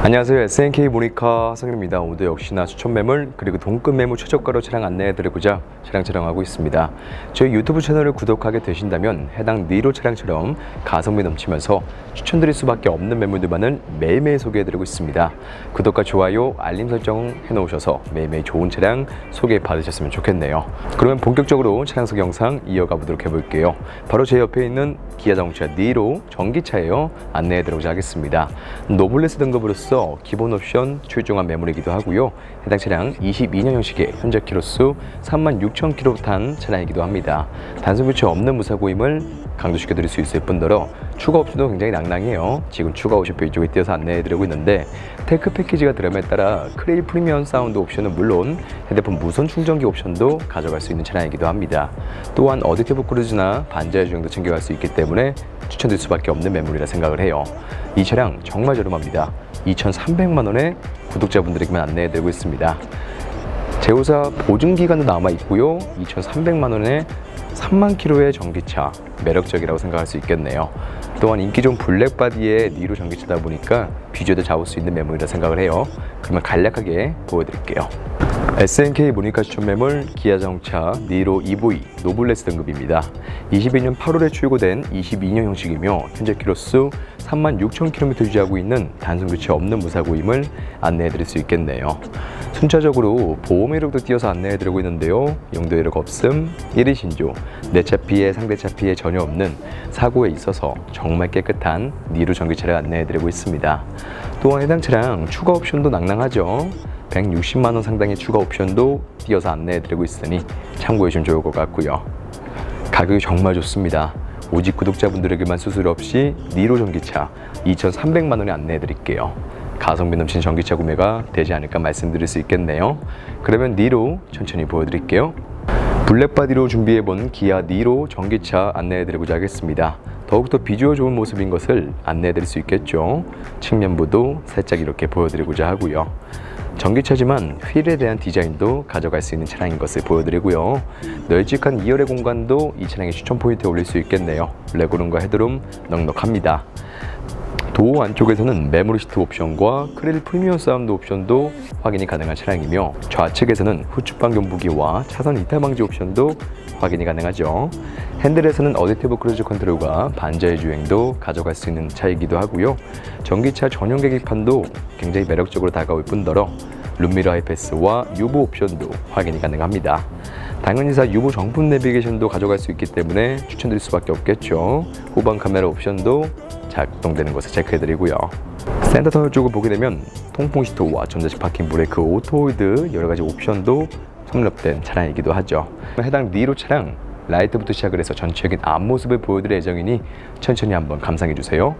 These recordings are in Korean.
안녕하세요. SNK 모니카 성현입니다. 오늘도 역시나 추천 매물 그리고 동급 매물 최저가로 차량 안내해 드리고자 차량 촬영하고 있습니다. 저희 유튜브 채널을 구독하게 되신다면 해당 니로 차량처럼 가성비 넘치면서 추천드릴 수밖에 없는 매물들만을 매일매일 소개해 드리고 있습니다. 구독과 좋아요, 알림 설정 해 놓으셔서 매일매일 좋은 차량 소개 받으셨으면 좋겠네요. 그러면 본격적으로 차량 소개 영상 이어가 보도록 해 볼게요. 바로 제 옆에 있는 기아 자동차 니로 전기차예요. 안내해 드리고자 하겠습니다. 노블레스 등급으로 서 기본 옵션 출중한 매물이기도 하고요. 해당 차량 22년 형식의 현재 키로수 36,000km 탄 차량이기도 합니다. 단순 교체 없는 무사고임을 강조시켜 드릴 수 있을 뿐더러 추가 옵션도 굉장히 낭낭해요. 지금 추가 옵션표 이쪽에 띄어서 안내해 드리고 있는데 테크 패키지가 들어감에 따라 크레일 프리미엄 사운드 옵션은 물론 핸드폰 무선 충전기 옵션도 가져갈 수 있는 차량이기도 합니다. 또한 어댑티브 크루즈나 반자의 주행도 챙겨갈 수 있기 때문에 추천드릴 수밖에 없는 매물이라 생각을 해요. 이 차량 정말 저렴합니다. 2,300만 원에 구독자분들에게만 안내해 드리고 있습니다. 제오사 보증 기간도 남아 있고요. 2,300만 원에 3만 킬로의 전기차 매력적이라고 생각할 수 있겠네요. 또한 인기 좋은 블랙바디의 니로 전기차다 보니까 비주얼도 잡을 수 있는 매물이라 생각을 해요. 그러면 간략하게 보여드릴게요. SNK 모니카 추천 매물 기아 자동차 니로 EV 노블레스 등급입니다. 22년 8월에 출고된 22년 형식이며 현재 키로수 36,000km 유지하고 있는 단순 교체 없는 무사고임을 안내해 드릴 수 있겠네요. 순차적으로 보험 이력도 띄어서 안내해 드리고 있는데요. 용도 이력 없음, 1위 신조, 내 차 피해, 상대 차 피해 전혀 없는 사고에 있어서 정말 깨끗한 니로 전기차를 안내해 드리고 있습니다. 또한 해당 차량 추가 옵션도 낭낭하죠. 160만 원 상당의 추가 옵션도 띄어서 안내해 드리고 있으니 참고해 주면 좋을 것 같고요. 가격이 정말 좋습니다. 오직 구독자분들에게만 수수료 없이 니로 전기차 2,300만 원에 안내해 드릴게요. 가성비 넘치는 전기차 구매가 되지 않을까 말씀드릴 수 있겠네요. 그러면 니로 천천히 보여드릴게요. 블랙바디로 준비해본 기아 니로 전기차 안내해드리고자 하겠습니다. 더욱더 비주얼 좋은 모습인 것을 안내해드릴 수 있겠죠. 측면부도 살짝 이렇게 보여드리고자 하고요. 전기차지만 휠에 대한 디자인도 가져갈 수 있는 차량인 것을 보여드리고요. 널찍한 2열의 공간도 이 차량의 추천 포인트에 올릴 수 있겠네요. 레고룸과 헤드룸 넉넉합니다. 도어 안쪽에서는 메모리 시트 옵션과 크레딧 프리미엄 사운드 옵션도 확인이 가능한 차량이며 좌측에서는 후측방 경보기와 차선 이탈 방지 옵션도 확인이 가능하죠. 핸들에서는 어댑티브 크루즈 컨트롤과 반자의 주행도 가져갈 수 있는 차이기도 하고요. 전기차 전용 계기판도 굉장히 매력적으로 다가올 뿐더러 룸미러 하이패스와 유보 옵션도 확인이 가능합니다. 당연히 사 유보 정품 내비게이션도 가져갈 수 있기 때문에 추천드릴 수밖에 없겠죠. 후방 카메라 옵션도 작동되는 것을 체크해드리고요. 센터 터널 쪽을 보게 되면 통풍 시트와 전자식 파킹 브레이크, 오토홀드 여러 가지 옵션도 섭렵된 차량이기도 하죠. 해당 니로 차량 라이트부터 시작을 해서 전체적인 앞모습을 보여드릴 예정이니 천천히 한번 감상해 주세요.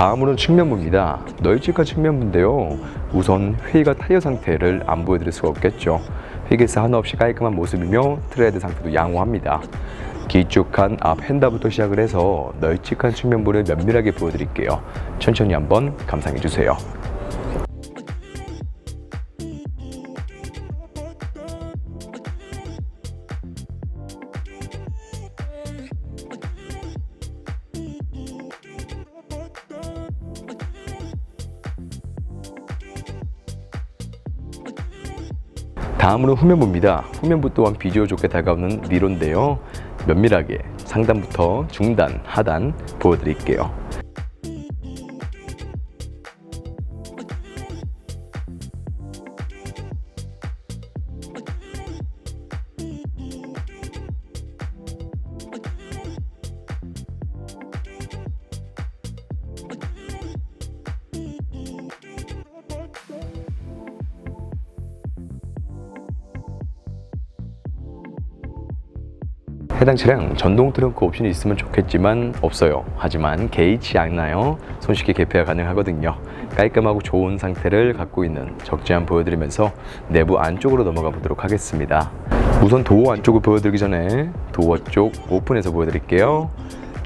다음으로는 측면부입니다. 널찍한 측면부인데요. 우선 휠과 타이어 상태를 안 보여드릴 수가 없겠죠. 휠기스 하나 없이 깔끔한 모습이며 트레드 상태도 양호합니다. 길쭉한 앞 핸다부터 시작을 해서 널찍한 측면부를 면밀하게 보여드릴게요. 천천히 한번 감상해 주세요. 다음으로 후면부입니다. 후면부 또한 비주얼 좋게 다가오는 니로인데요. 면밀하게 상단부터 중단, 하단 보여드릴게요. 해당 차량 전동 트렁크 옵션이 있으면 좋겠지만 없어요. 하지만 개의치 않나요? 손쉽게 개폐가 가능하거든요. 깔끔하고 좋은 상태를 갖고 있는 적재함 보여드리면서 내부 안쪽으로 넘어가 보도록 하겠습니다. 우선 도어 안쪽을 보여드리기 전에 도어 쪽 오픈해서 보여드릴게요.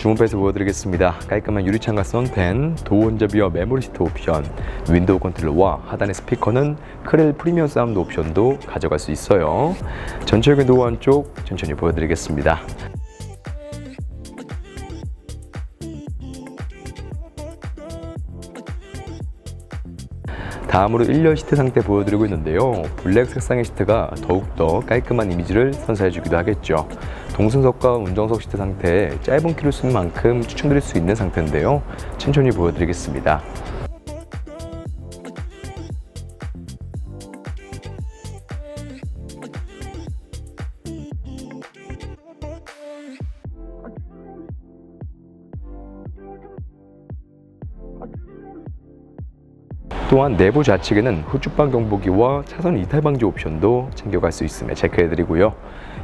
주문패에서 보여드리겠습니다. 깔끔한 유리창과 선펜, 도어 혼잡이와 메모리 시트 옵션, 윈도우 컨트롤러와 하단의 스피커는 크렐 프리미엄 사운드 옵션도 가져갈 수 있어요. 전체적인 도어 안쪽 천천히 보여드리겠습니다. 다음으로 1열 시트 상태 보여드리고 있는데요. 블랙 색상의 시트가 더욱더 깔끔한 이미지를 선사해주기도 하겠죠. 동승석과 운전석 시트 상태에 짧은 키를 쓴 만큼 추천드릴 수 있는 상태인데요. 천천히 보여드리겠습니다. 또한 내부 좌측에는 후축방 경보기와 차선 이탈 방지 옵션도 챙겨갈 수 있음에 체크해드리고요.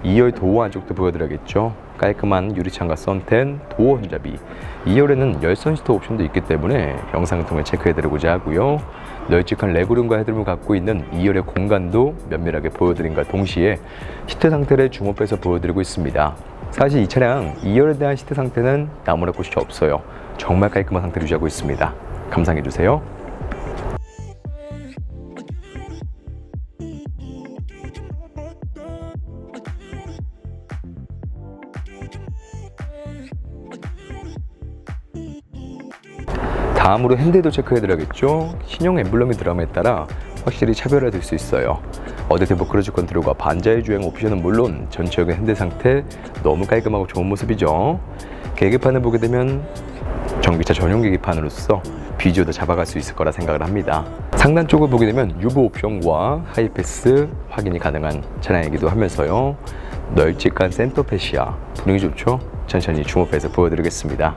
2열 도어 안쪽도 보여드려야겠죠. 깔끔한 유리창과 선텐, 도어 혼잡이. 2열에는 열선 시트 옵션도 있기 때문에 영상을 통해 체크해드리고자 하고요. 널찍한 레그룸과 헤드룸을 갖고 있는 2열의 공간도 면밀하게 보여드린과 동시에 시트 상태를 주목해서 보여드리고 있습니다. 사실 이 차량 2열에 대한 시트 상태는 나무랄 곳이 없어요. 정말 깔끔한 상태를 유지하고 있습니다. 감상해주세요. 다음으로 핸들도 체크해드려야겠죠. 신형 엠블럼이 들어감에 따라 확실히 차별화될 수 있어요. 어드테브 크루즈 컨트롤과 반자의 주행 옵션은 물론 전체적인 핸들 상태 너무 깔끔하고 좋은 모습이죠. 계기판을 보게 되면 전기차 전용 계기판으로서 비주얼도 잡아갈 수 있을 거라 생각을 합니다. 상단 쪽을 보게 되면 유보 옵션과 하이패스 확인이 가능한 차량이기도 하면서요. 널찍한 센터 패시아 분위기 좋죠? 천천히 주목해서 보여드리겠습니다.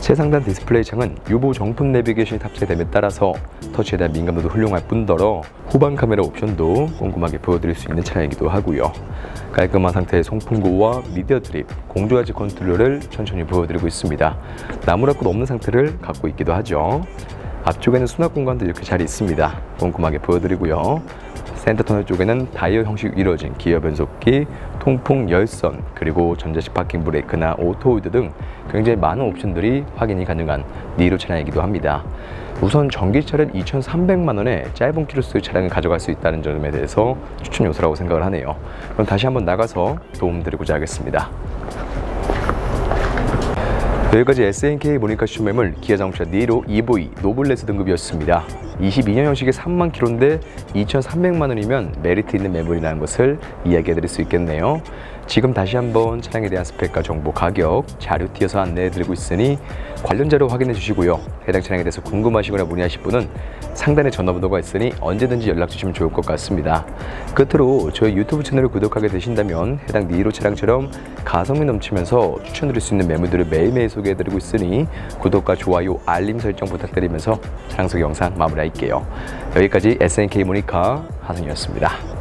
최상단 디스플레이 창은 유보 정품 내비게이션이 탑재됨에 따라서 터치에 대한 민감도도 훌륭할 뿐더러 후방 카메라 옵션도 꼼꼼하게 보여드릴 수 있는 차량이기도 하고요. 깔끔한 상태의 송풍구와 미디어 드립, 공조하지 컨트롤을 천천히 보여드리고 있습니다. 나무랄 것 없는 상태를 갖고 있기도 하죠. 앞쪽에는 수납 공간도 이렇게 잘 있습니다. 꼼꼼하게 보여드리고요. 센터 터널 쪽에는 다이어 형식 이루어진 기어 변속기, 통풍 열선, 그리고 전자식 파킹 브레이크나 오토홀드 등 굉장히 많은 옵션들이 확인이 가능한 니로 차량이기도 합니다. 우선 전기차를 2,300만 원에 짧은 키로수 차량을 가져갈 수 있다는 점에 대해서 추천 요소라고 생각을 하네요. 그럼 다시 한번 나가서 도움드리고자 하겠습니다. 여기까지 SNK 모니카 슈매물 기아 자동차 니로 EV 노블레스 등급이었습니다. 22년 형식의 3만 킬로인데 2,300만 원이면 메리트 있는 매물이라는 것을 이야기해 드릴 수 있겠네요. 지금 다시 한번 차량에 대한 스펙과 정보, 가격, 자료 띄어서 안내해 드리고 있으니 관련 자료 확인해 주시고요. 해당 차량에 대해서 궁금하시거나 문의하실 분은 상단에 전화번호가 있으니 언제든지 연락 주시면 좋을 것 같습니다. 끝으로 저희 유튜브 채널을 구독하게 되신다면 해당 니로 차량처럼 가성비 넘치면서 추천드릴 수 있는 매물들을 매일매일 소개해드리고 있으니 구독과 좋아요, 알림 설정 부탁드리면서 차량 소개 영상 마무리할게요. 여기까지 SNK 모니카 하승이었습니다.